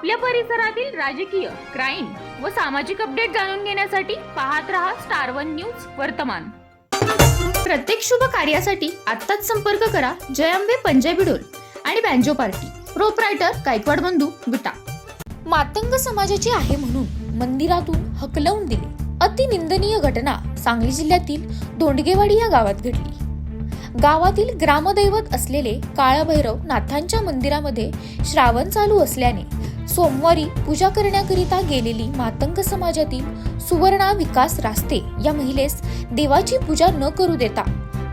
आपल्या परिसरातील राजकीय क्राईम व सामाजिक अपडेट जाणून घेण्यासाठी पाहत रहा स्टार वन न्यूज वर्तमान. प्रत्येक शुभ कार्यासाठी आत्ताच संपर्क करा जयंबे पंजाबी डोल आणि बँजो पार्टी. प्रोप्रायटर गायकवाड बंधू विटा. मातंग समाजाची आहे म्हणून मंदिरातून हकलवून दिले. अतिनिंदनीय घटना सांगली जिल्ह्यातील दोंडगेवाडी या गावात घडली. गावातील ग्रामदैवत असलेले काळभैरव नाथांच्या मंदिरामध्ये श्रावण चालू असल्याने सोमवारी पूजा करण्याकरिता गेलेली मातंग समाजातील सुवर्णा विकास रास्ते या महिलेस देवाची पूजा न करू देता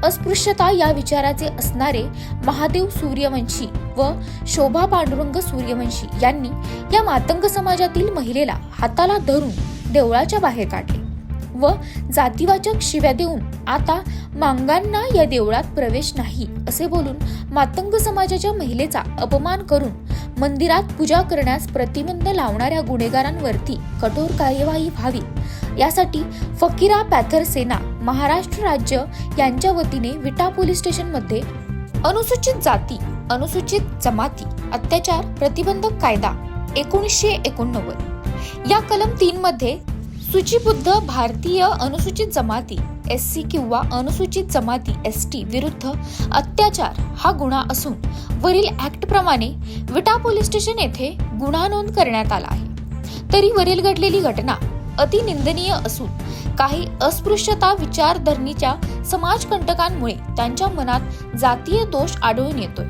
अस्पृश्यता या विचाराचे असणारे महादेव सूर्यवंशी व शोभा पांडुरंग सूर्यवंशी यांनी या मातंग समाजातील महिलेला हाताला धरून देवळाच्या बाहेर काढले व जातीवाचक शिव्या देऊन आता मांगांना या देवळात प्रवेश नाही असे बोलून मातंग समाजाच्या महिलेचा अपमान करून मंदिरात पूजा करण्यास प्रतिबंध लावणाऱ्या गुन्हेगारांवरती कठोर कार्यवाही व्हावी. यासाठी फकीरा पॅथर सेना महाराष्ट्र राज्य यांच्या वतीने विटा पोलीस स्टेशनमध्ये अनुसूचित जाती अनुसूचित जमाती अत्याचार प्रतिबंधक कायदा एकोणीसशे एकोणनव्वद. या कलम तीन मध्ये सूचीबद्ध भारतीय अनुसूचित जमाती एस सी किंवा अनुसूचित जमाती एस टी विरुद्ध अत्याचार हा गुन्हा असून वरील ऍक्ट प्रमाणे विटा पोलीस स्टेशन येथे गुन्हा नोंद करण्यात आला आहे. तरी वरील घडलेली घटना अतिनिंदनीय असून काही अस्पृश्यता विचारधरणीच्या समाजकंटकांमुळे त्यांच्या मनात जातीय दोष आढळून येतोय.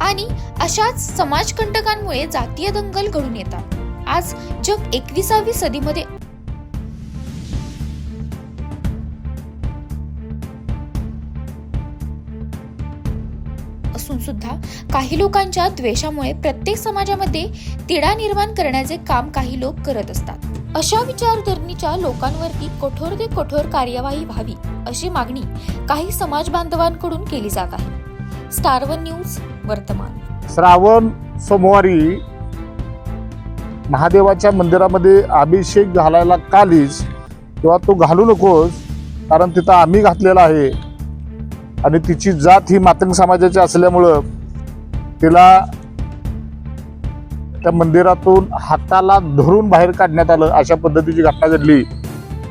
आणि अशाच समाजकंटकांमुळे जातीय दंगल घडून येतात. आज जग एकविसावी सदीमध्ये असून सुद्धा काही लोकांच्या द्वेषामुळे प्रत्येक समाजामध्ये तिढा निर्माण करण्याचे काम काही लोक करत असतात. अशा विचारधरणीच्या लोकांवरती कठोर ते कठोर कार्यवाही व्हावी अशी मागणी काही समाज बांधवांकडून केली जात आहे. स्टार वन न्यूज वर्तमान. श्रावण सोमवारी महादेवाच्या मंदिरामध्ये अभिषेक घालायला कालीच किंवा तो घालू नकोस कारण तिथं आम्ही घातलेला आहे. आणि तिची जात ही मातंग समाजाची असल्यामुळं तिला त्या मंदिरातून हाताला धरून बाहेर काढण्यात आलं अशा पद्धतीची घटना घडली.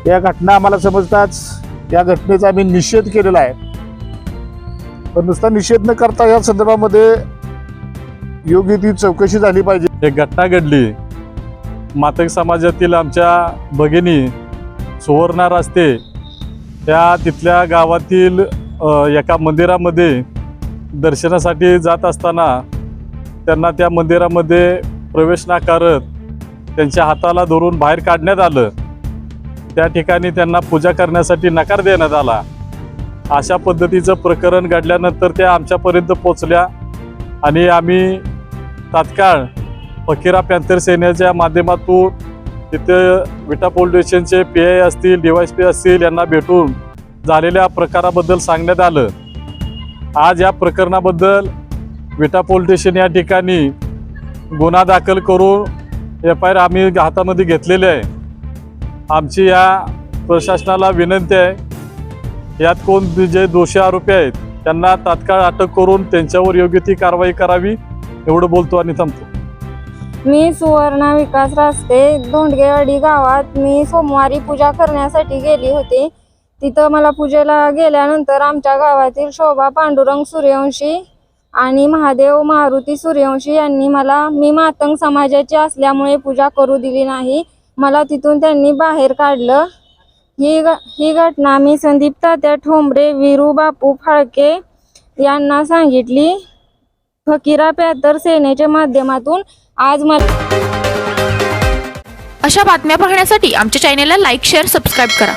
या घटना आम्हाला समजताच या घटनेचा आम्ही निषेध केलेला आहे. पण नुसता निषेध न करता या संदर्भामध्ये योग्य ती चौकशी झाली पाहिजे. एक घटना घडली. मातक समाजातील आमच्या भगिनी सुवर्णा रास्ते त्या तिथल्या गावातील एका मंदिरामध्ये दर्शनासाठी जात असताना त्यांना त्या मंदिरामध्ये प्रवेश नाकारत त्यांच्या हाताला धरून बाहेर काढण्यात आलं. त्या ठिकाणी त्यांना पूजा करण्यासाठी नकार देण्यात आला. अशा पद्धतीचं प्रकरण घडल्यानंतर त्या आमच्यापर्यंत पोचल्या आणि आम्ही तात्काळ फकीरा पॅन्थर सेनेच्या माध्यमातून तिथे विटा पोलीस स्टेशनचे पी आय असतील डी वाय पी असतील यांना भेटून झालेल्या प्रकाराबद्दल सांगण्यात आलं. आज या प्रकरणाबद्दल विटा पोलीस स्टेशन या ठिकाणी गुन्हा दाखल करून एफ आय आर आम्ही हातामध्ये घेतलेले आहे. आमची या प्रशासनाला विनंती आहे. यात कोण जे दोषी आरोपी आहेत त्यांना तात्काळ अटक करून त्यांच्यावर योग्य ती कारवाई करावी एवढं बोलतो आणि थांबतो. मी सुवर्णा विकास रास्ते धोंडगेवाडी गावात मी सोमवारी पूजा करण्यासाठी गेली होती. तिथं मला पूजेला गेल्यानंतर आमच्या गावातील शोभा पांडुरंग सूर्यवंशी आणि महादेव मारुती सूर्यवंशी यांनी मला मी मातंग समाजाची असल्यामुळे पूजा करू दिली नाही. मला तिथून त्यांनी बाहेर काढलं. ही ग ही घटना मी संदीप तात्या ठोंबरे विरू बापू फाळके यांना सांगितली. फकीरा प्यातर सेनेच्या माध्यमातून आज मला अशा बातम्या पाहण्यासाठी आमच्या चॅनेलला लाईक शेअर सबस्क्राईब करा.